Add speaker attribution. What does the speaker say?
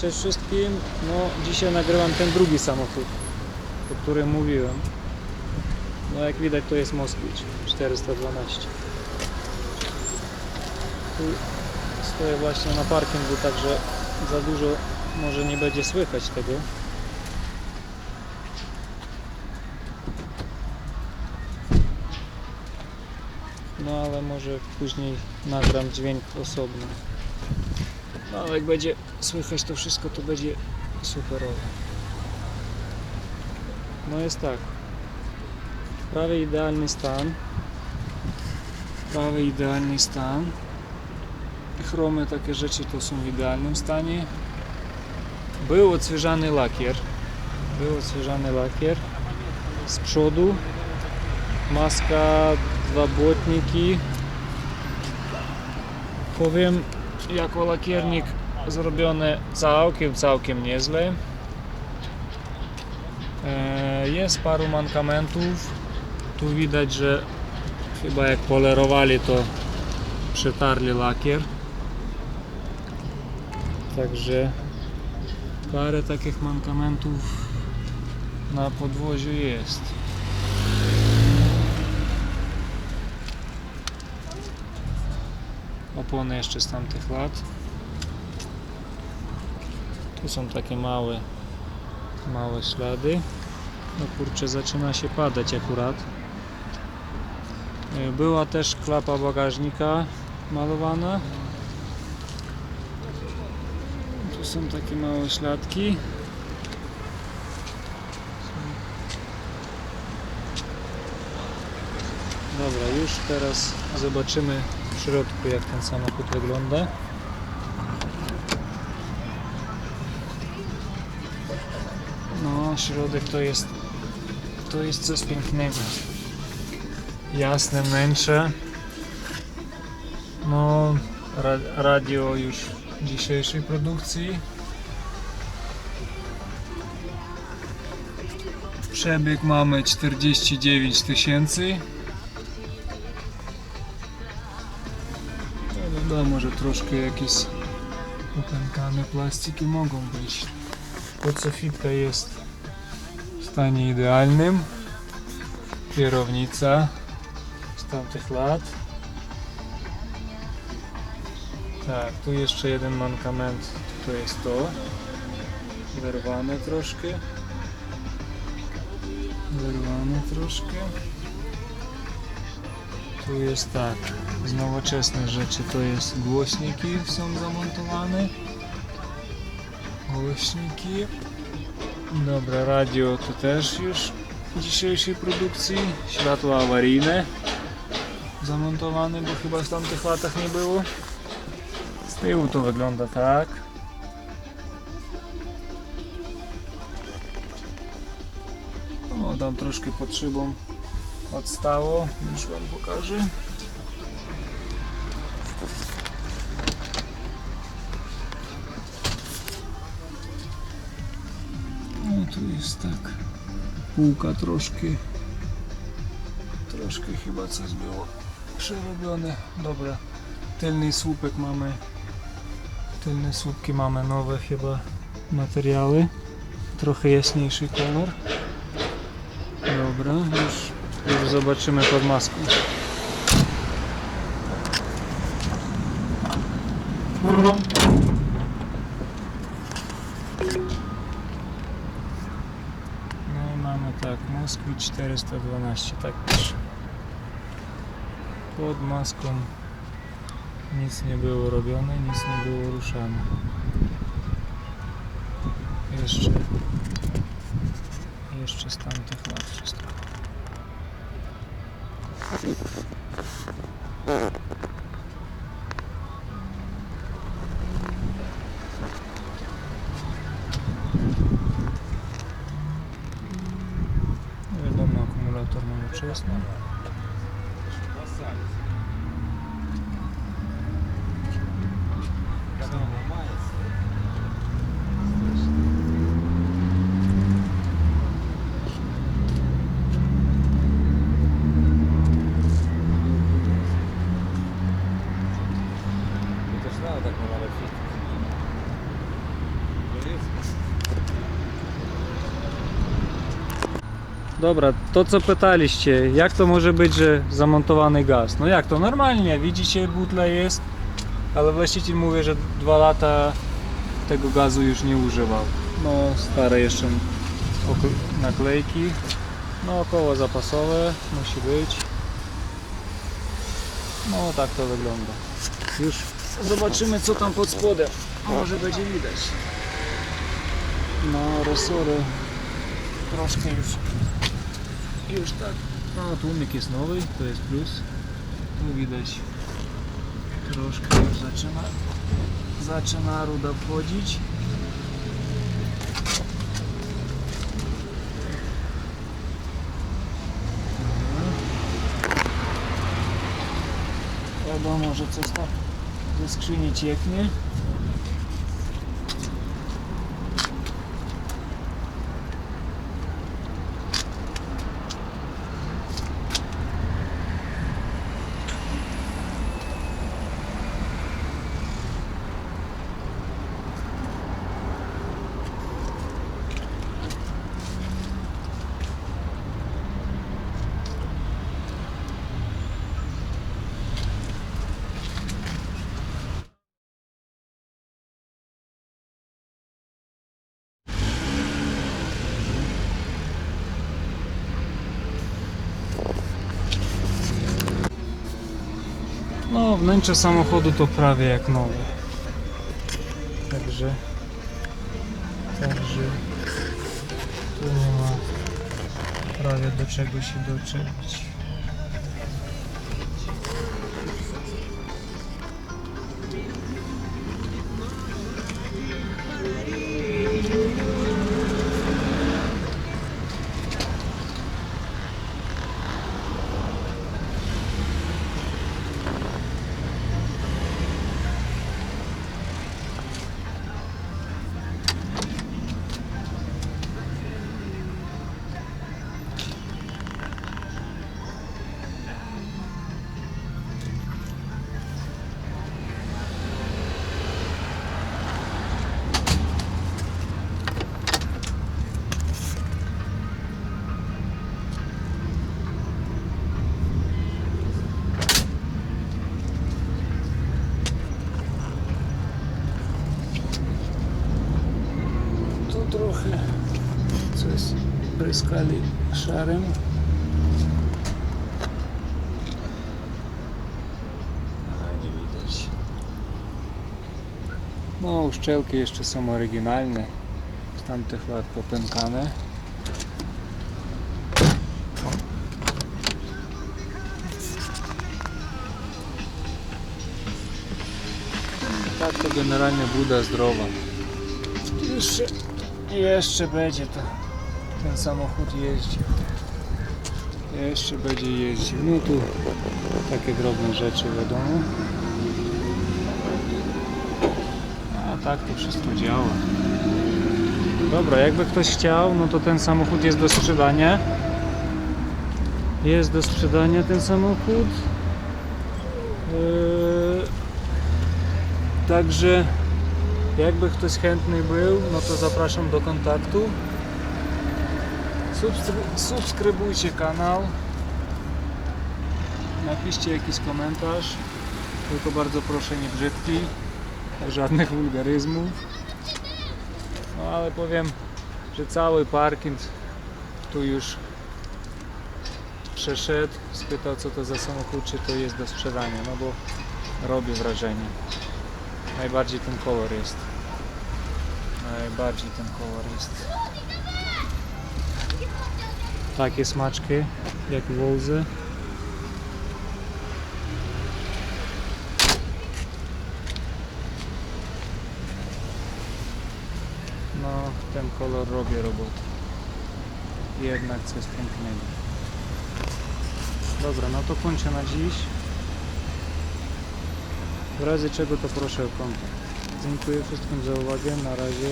Speaker 1: Cześć wszystkim. No, dzisiaj nagrywam ten drugi samochód, o którym mówiłem. No jak widać to jest Moskwicz 412. Tu stoję właśnie na parkingu, także za dużo może nie będzie słychać tego. No ale może później nagram dźwięk osobny. No jak będzie słychać to wszystko, to będzie superowo. No jest tak. Prawie idealny stan. Prawie idealny stan. Chromy, takie rzeczy to są w idealnym stanie. Był odświeżany lakier. Był odświeżany lakier. Z przodu maska, dwa błotniki. Powiem, jako lakiernik zrobione całkiem, całkiem nieźle. Jest paru mankamentów. Tu widać, że chyba jak polerowali to przetarli lakier. Także parę takich mankamentów na podwoziu jest. Opony jeszcze z tamtych lat. Tu są takie małe, małe ślady. No kurczę, zaczyna się padać akurat. E, Była też klapa bagażnika malowana. Tu są takie małe śladki. Dobra, już teraz zobaczymy środku jak ten samochód wygląda. No, środek to jest to jest coś pięknego. Jasne wnętrze. No, ra radio już dzisiejszej produkcji. Przebieg mamy 49 tysięcy. Wiadomo, że troszkę jakieś upękane plastiki mogą być. Podsofitka jest w stanie idealnym. Kierownica z tamtych lat. Tak, tu jeszcze jeden mankament, to jest to. Wyrwane troszkę. Wyrwane troszkę. Tu jest tak, z nowoczesnych rzeczy to jest głośniki są zamontowane. Głośniki. Dobra, radio to też już dzisiejszej produkcji. Światła awaryjne zamontowane, bo chyba w tamtych latach nie było. Z tyłu to wygląda tak. O, tam troszkę pod szybą odstało. Już wam pokażę. No tu jest tak. Półka troszkę. Troszkę chyba coś było przerobione. Dobra. Tylny słupek mamy. Tylne słupki mamy nowe chyba materiały. Trochę jaśniejszy kolor. Dobra, już, już zobaczymy pod maską. No i mamy tak, Moskwy 412, tak pisze. Pod maską nic nie było robione, nic nie było ruszane. Jeszcze, jeszcze z tamtych lat. Wiadomo, akumulator nowoczesny.
Speaker 2: tak, tak, no
Speaker 1: Dobra, to co pytaliście, jak to może być, że zamontowany gaz? No jak to normalnie, widzicie, butla jest, ale właściciel mówi, że dwa lata tego gazu już nie używał. No, stare jeszcze naklejki, no koło zapasowe musi być. No tak to wygląda. Już zobaczymy, co tam pod spodem. Może będzie widać. No, resory troszkę już już tak. No, tłumik jest nowy, to jest plus. Tu widać troszkę już zaczyna zaczyna ruda wchodzić. Wiadomo, że coś tam ze skrzyni cieknie. Wnętrze samochodu to prawie jak nowe. Także. Także. Tu nie ma prawie do czego się doczepić. Trochę coś pryskali widać. No, uszczelki jeszcze są oryginalne. Z tamtych lat popękane. Tak to generalnie buda zdrowa. Jeszcze, jeszcze będzie to, ten samochód jeździł. Jeszcze będzie jeździł. No tu takie drobne rzeczy wiadomo. A tak to wszystko działa. Dobra, jakby ktoś chciał, no to ten samochód jest do sprzedania. Jest do sprzedania ten samochód. Yy, Także jakby ktoś chętny był, no to zapraszam do kontaktu. Subskry- subskrybujcie kanał. Napiszcie jakiś komentarz. Tylko bardzo proszę nie brzydki. Żadnych wulgaryzmów. No ale powiem, że cały parking tu już przeszedł. Spytał co to za samochód, czy to jest do sprzedania. No bo robi wrażenie. Najbardziej ten kolor jest. Najbardziej ten kolor jest. Takie smaczki jak wołzy. No, ten kolor robi robotę. Jednak coś pięknego. Dobra, no to kończę na dziś. W razie czego to proszę o kontakt. Dziękuję wszystkim za uwagę. Na razie.